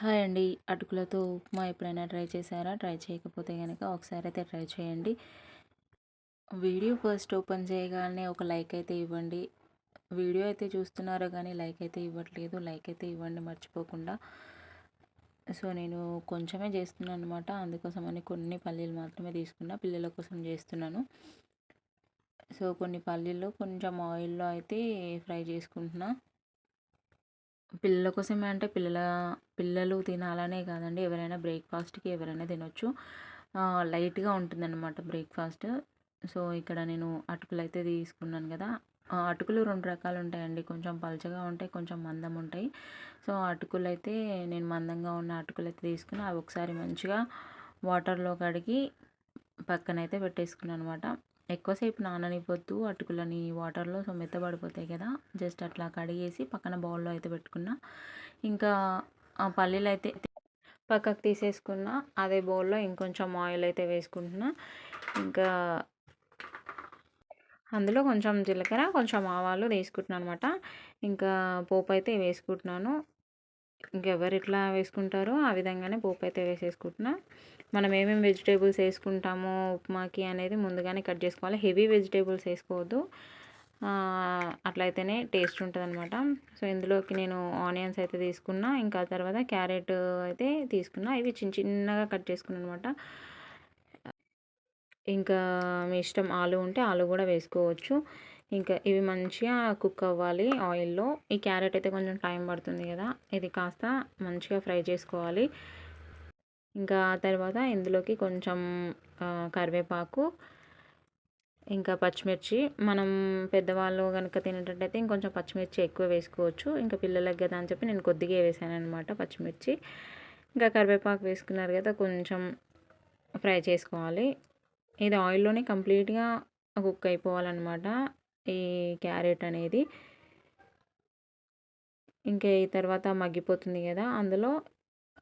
Hi అండి. అటుకులతో ఉప్మా ఎప్పుడైనా ట్రై చేశారా? ట్రై చేయకపోతే కనుక ఒకసారి అయితే ట్రై చేయండి. వీడియో ఫస్ట్ ఓపెన్ చేయగానే ఒక లైక్ అయితే ఇవ్వండి. వీడియో అయితే చూస్తున్నారో కానీ లైక్ అయితే ఇవ్వట్లేదు. లైక్ అయితే ఇవ్వండి మర్చిపోకుండా. సో నేను కొంచెమే చేస్తున్నాను అనమాట అందుకోసమని కొన్ని పల్లీలు మాత్రమే తీసుకున్నా. పిల్లల కోసం చేస్తున్నాను. సో కొన్ని పల్లీలు కొంచెం ఆయిల్లో అయితే ఫ్రై చేసుకుంటున్నా. పిల్లల కోసమే అంటే పిల్లల పిల్లలు తినాలనే కాదండి. ఎవరైనా బ్రేక్ఫాస్ట్కి ఎవరైనా తినొచ్చు. లైట్గా ఉంటుందన్నమాట బ్రేక్ఫాస్ట్. సో ఇక్కడ నేను అటుకులు అయితే తీసుకున్నాను కదా. అటుకులు రెండు రకాలు ఉంటాయండి కొంచెం పలచగా ఉంటాయి కొంచెం మందం ఉంటాయి. సో అటుకులు అయితే నేను మందంగా ఉన్న అటుకులు అయితే తీసుకుని అవి ఒకసారి మంచిగా వాటర్లో కడిగి పక్కనైతే పెట్టేసుకున్నాను అనమాట ఎక్కువసేపు నాననివ్వద్దు. అటుకులని వాటర్లో సో మెత్తబడిపోతాయి కదా. జస్ట్ అట్లా కడిగేసి పక్కన బౌల్లో అయితే పెట్టుకున్నా. ఇంకా ఆ పల్లీలు అయితే పక్కకు తీసేసుకున్న. అదే బౌల్లో ఇంకొంచెం ఆయిల్ అయితే వేసుకుంటున్నా. ఇంకా అందులో కొంచెం జీలకర్ర కొంచెం ఆవాలు వేసుకుంటున్నాను అనమాట. ఇంకా పోపు అయితే వేసుకుంటున్నాను. ఇంకెవరు ఎట్లా వేసుకుంటారో ఆ విధంగానే పోపు అయితే వేసేసుకుంటున్నా. మనం ఏమేమి వెజిటేబుల్స్ వేసుకుంటామో ఉప్మాకి అనేది ముందుగానే కట్ చేసుకోవాలి. హెవీ వెజిటేబుల్స్ వేసుకోవద్దు. అట్లయితేనే టేస్ట్ ఉంటుంది అనమాట సో ఇందులోకి నేను ఆనియన్స్ అయితే తీసుకున్నా. ఇంకా తర్వాత క్యారెట్ అయితే తీసుకున్నా. ఇవి చిన్న చిన్నగా కట్ చేసుకున్నాను అనమాట ఇంకా మీ ఇష్టం ఆలు ఉంటే ఆలు కూడా వేసుకోవచ్చు. ఇంకా ఇవి మంచిగా కుక్ అవ్వాలి ఆయిల్లో. ఈ క్యారెట్ అయితే కొంచెం టైం పడుతుంది కదా. ఇది కాస్త మంచిగా ఫ్రై చేసుకోవాలి. ఇంకా తర్వాత ఇందులోకి కొంచెం కరివేపాకు ఇంకా పచ్చిమిర్చి. మనం పెద్దవాళ్ళు కనుక తినేటట్టయితే ఇంకొంచెం పచ్చిమిర్చి ఎక్కువ వేసుకోవచ్చు. ఇంకా పిల్లలకి కదా అని చెప్పి నేను కొద్దిగా వేసాను అనమాట పచ్చిమిర్చి. ఇంకా కరివేపాకు వేసుకున్నారు కదా కొంచెం ఫ్రై చేసుకోవాలి. ఇది ఆయిల్లోనే కంప్లీట్గా కుక్ అయిపోవాలన్నమాట. ఈ క్యారెట్ అనేది. ఇంకా ఈ తర్వాత మగ్గిపోతుంది కదా అందులో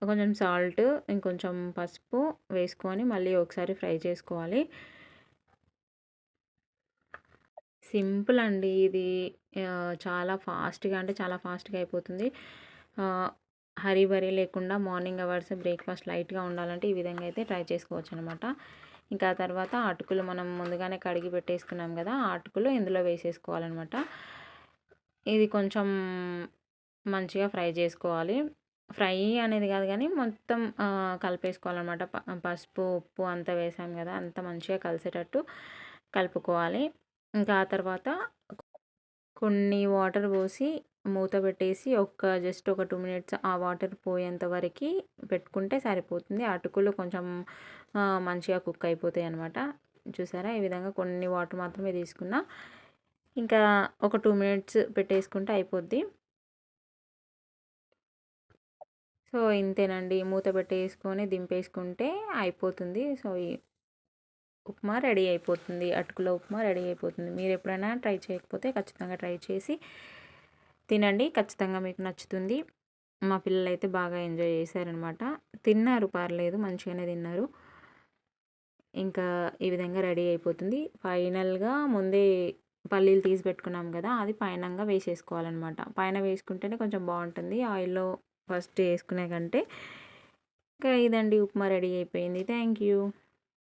కొంచెం సాల్ట్ ఇంకొంచెం పసుపు వేసుకొని మళ్ళీ ఒకసారి ఫ్రై చేసుకోవాలి. సింపుల్ అండి ఇది. చాలా ఫాస్ట్గా అంటే చాలా ఫాస్ట్గా అయిపోతుంది. హరీ బరీ లేకుండా మార్నింగ్ అవర్స్ బ్రేక్ఫాస్ట్ లైట్గా ఉండాలంటే ఈ విధంగా అయితే ట్రై చేసుకోవచ్చు అనమాట ఇంకా తర్వాత అటుకులు మనం ముందుగానే కడిగి పెట్టేసుకున్నాం కదా ఆ అటుకులు ఇందులో వేసేసుకోవాలన్నమాట. ఇది కొంచెం మంచిగా ఫ్రై చేసుకోవాలి. ఫ్రై అనేది కాదు కానీ మొత్తం కలిపేసుకోవాలన్నమాట. పసుపు ఉప్పు అంతా వేసాం కదా అంత మంచిగా కలిసేటట్టు కలుపుకోవాలి. ఇంకా ఆ తర్వాత కొన్ని వాటర్ పోసి మూత పెట్టేసి ఒక జస్ట్ ఒక టూ మినిట్స్ ఆ వాటర్ పోయేంత వరకు పెట్టుకుంటే సరిపోతుంది. అటుకులు కొంచెం మంచిగా కుక్ అయిపోతాయి అనమాట చూసారా? ఈ విధంగా కొన్ని వాటర్ మాత్రమే తీసుకున్నా. ఇంకా ఒక టూ మినిట్స్ పెట్టేసుకుంటే అయిపోద్ది. సో ఇంతేనండి. మూత పెట్టేసుకొని దింపేసుకుంటే అయిపోతుంది. సో ఉప్మా రెడీ అయిపోతుంది. అటుకుల ఉప్మా రెడీ అయిపోతుంది. మీరు ఎప్పుడైనా ట్రై చేయకపోతే ఖచ్చితంగా ట్రై చేసి తినండి. ఖచ్చితంగా మీకు నచ్చుతుంది. మా పిల్లలు అయితే బాగా ఎంజాయ్ చేశారనమాట. తిన్నారు పర్లేదు మంచిగానే తిన్నారు. ఇంకా ఈ విధంగా రెడీ అయిపోతుంది. ఫైనల్గా ముందే పల్లీలు తీసి పెట్టుకున్నాం కదా అది పైనంగా వేసేసుకోవాలన్నమాట పైన వేసుకుంటేనే కొంచెం బాగుంటుంది. ఆయిల్లో ఫస్ట్ వేసుకునే కంటే ఇంకా ఇదండి ఉప్మా రెడీ అయిపోయింది. Thank you.